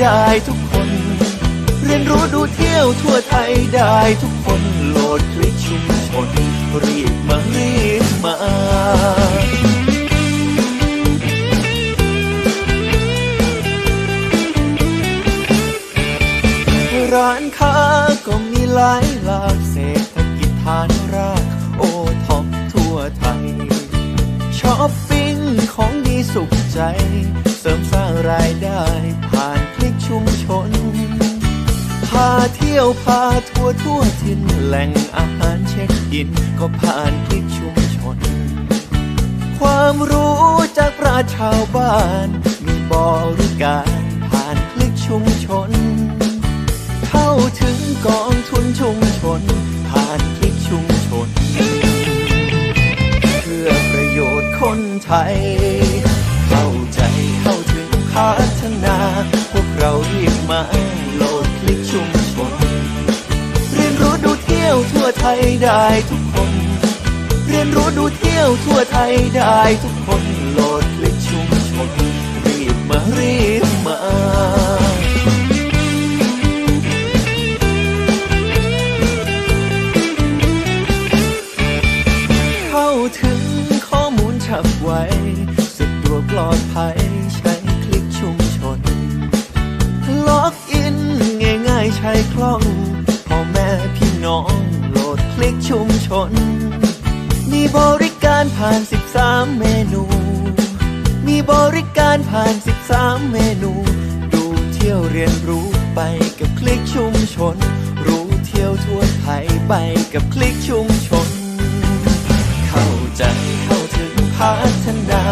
ได้ทุกคน เรียนรู้ดูเที่ยวทั่วไทยได้ทุกคนโหลดคลิกชุมชน รีบมารีบมาร้านค้าก็มีหลายหลากเศรษฐกิจฐานรากโอท็อปทั่วไทยช้อปปิ้งของดีสุขใจ เสริมสร้างรายได้ เที่ยวพาทัวร์ทั่วถิ่นแหล่งอาหารเช็คอิน ก็ผ่านคลิกชุมชน ความรู้จากปราชญ์ชาวบ้าน มีบริการผ่านคลิกชุมชน เข้าถึงกองทุนชุมชน ผ่านคลิกชุมชน เพื่อประโยชน์คนไทย ได้ทุกคน เรียนรู้ดูเที่ยวทั่วไทยได้ทุกคนโหลดคลิกชุมชนรีบมารีบมาเข้าถึงข้อมูลฉับไวสะดวกปลอดภัยใช้คลิกชุมชน ล็อกอินง่ายๆใช้คล่อง น มีบริการผ่าน 13 เมนู มีบริการผ่าน 13 เมนู ดูเที่ยวเรียนรู้ไปกับคลิกชุมชน รู้เที่ยวทั่วไทยไปกับคลิกชุมชน เข้าใจเข้าถึงพัฒนา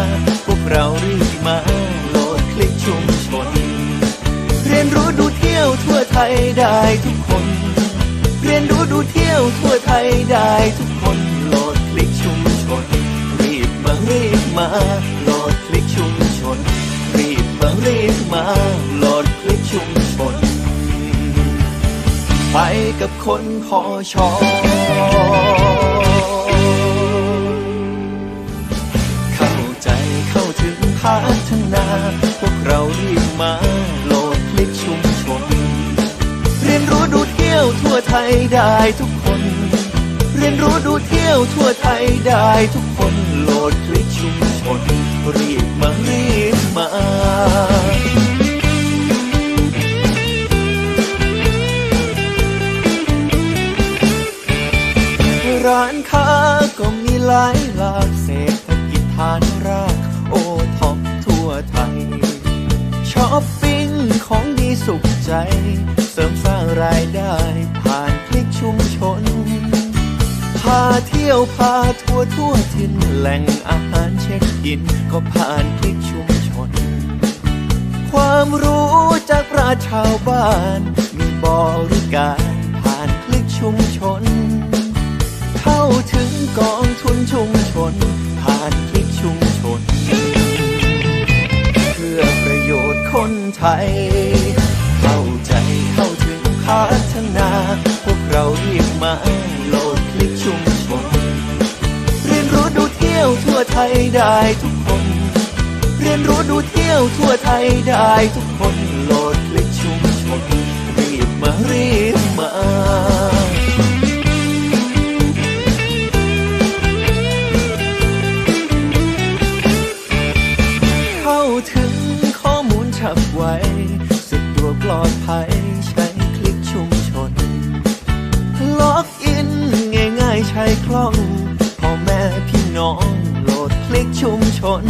พวกเรารีบมาโหลดคลิกชุมชน เรียนรู้ดูเที่ยวทั่วไทยได้ทุก ยวทั่วไทยได้ทุกคนโหลดคลิกชุมชน รีบมารีบมาโหลดคลิกชุมชน รีบมารีบมาโหลดคลิกชุมชน ไปกับคนพอชอเข้าใจเข้าถึงพัฒนา พวกเรารีบมา ไทยได้ทุกคน เรียนรู้ดูเที่ยวทั่วไทยได้ทุกคนโหลดคลิกชุมชน รีบมารีบมาร้านค้าก็มีหลายหลากเศรษฐกิจฐานรากโอท็อปทั่วไทยช้อปปิ้งของดีสุขใจ เสริมสร้างรายได้าเที่ยวพาทัวร์ทั่วถิ่นแหล่งอาหารเช็คอิน ก็ผ่านคลิกชุมชน ความรู้จากปราชญ์ชาวบ้าน มีบริการผ่านคลิกชุมชน เข้าถึงกองทุนชุมชน ผ่านคลิกชุมชน เพื่อประโยชน์คนไทย เข้าใจเข้าถึงพัฒนา พวกเรารีบมาโล ดคลิกชุมชนเรียนรู้ดูเที่ยวทั่วไทยได้ทุกคน เรียนรู้ดูเที่ยวทั่วไทยได้ทุกคนโหลดคลิก น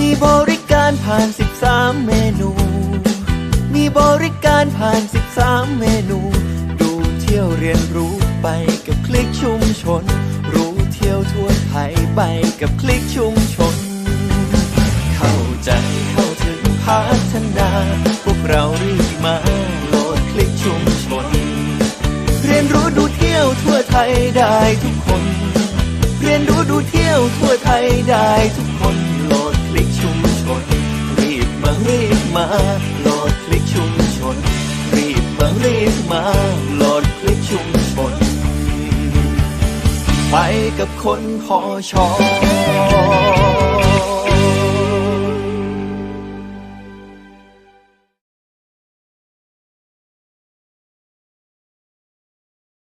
มีบริการผ่าน 13 เมนู มีบริการผ่าน 13 เมนู ดูเที่ยวเรียนรู้ไปกับคลิกชุมชน รู้เที่ยวทั่วไทยไปกับคลิกชุมชน เข้าใจเข้าถึงพัฒนา พวกเรารีบมาโหลดคลิกชุมชน เรียนรู้ดูเที่ยวทั่วไทยได้ทุกคน ดูดูเที่ยวทั่วไทยได้ทุกคนโหลดคลิกชุมชน รีบมารีบมาโหลดคลิกชุมชน รีบมารีบมาโหลดคลิกชุมชน ไปกับคนพอชอ